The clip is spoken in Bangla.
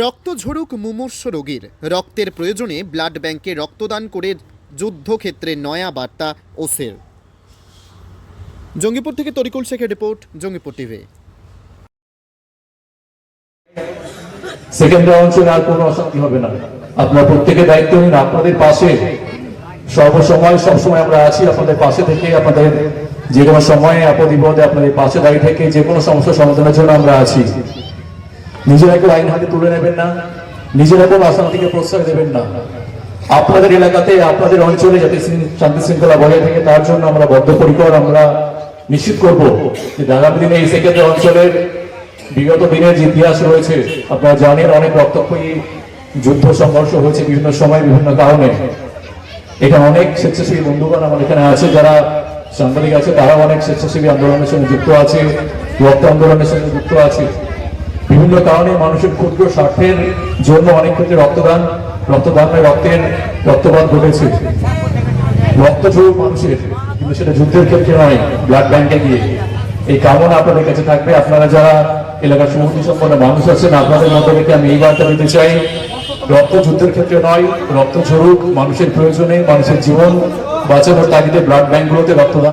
রক্ত ঝরুক মুমূর্ষ রোগীর। রক্তের প্রয়োজনে ব্লাড ব্যাংকে রক্তদান করে যুদ্ধক্ষেত্রে নয়া বার্তা ওসের। জঙ্গিপুর থেকে তরিকুল শেখের রিপোর্ট, জঙ্গিপুর টিভি। সেকেন্ড অঞ্চলে আর কোনো অশান্তি হবে না। আপনার প্রত্যেকের দায়িত্ব নিন, আপনাদের পাশে সর্বসময়, সবসময় আমরা আছি আপনাদের পাশে থেকে, আপনাদের যে কোনো সময়ে, আপদ বিপদে আপনাদের পাশে দাঁড়িয়ে থেকে, যে কোনো সমস্যা সমাধানের জন্য আমরা আছি। নিজেরা কেউ আইন হাতে তুলে নেবেন না, নিজেরা কোনো অশান্তিকে প্রশ্রয় দেবেন না। আপনাদের এলাকাতে, আপনাদের অঞ্চলে যাতে শান্তি শৃঙ্খলা বজায় থাকে, তার জন্য আমরা বদ্ধপরিকর আমরা নিশ্চিত করব যে আগামী দিনে এই সেক্ষেত্রে অঞ্চলের বিগত দিনের যে ইতিহাস রয়েছে, আপনারা জানেন অনেক রক্তক্ষয়ী যুদ্ধ সংঘর্ষ হয়েছে বিভিন্ন সময়, বিভিন্ন কারণে। এখানে অনেক স্বেচ্ছাসেবী বন্ধুগণ আমাদের এখানে আছে, যারা সাংবাদিক আছে, তারাও অনেক স্বেচ্ছাসেবী আন্দোলনের সঙ্গে যুক্ত আছে রক্ত আন্দোলনের সঙ্গে যুক্ত আছে। বিভিন্ন কারণে মানুষের ক্ষুদ্র স্বার্থের জন্য অনেক ক্ষেত্রে রক্তদান, রক্তদানে রক্তের রক্তপাত ঘটেছে। রক্ত ঝরুক মানুষের, কিন্তু সেটা যুদ্ধের ক্ষেত্রে নয় ব্লাড ব্যাংকে গিয়ে। এই কামনা আপনাদের কাছে থাকবে। আপনারা যারা এলাকার সমুদ্র সম্পন্ন মানুষ আছেন, আপনাদের মধ্যে থেকে আমি এই বার্তা দিতে চাই? রক্ত যুদ্ধের ক্ষেত্রে নয়, রক্ত ঝরুক, মানুষের প্রয়োজনে মানুষের জীবন বাঁচানোর তাগিদে ব্লাড ব্যাংকগুলোতে রক্তদান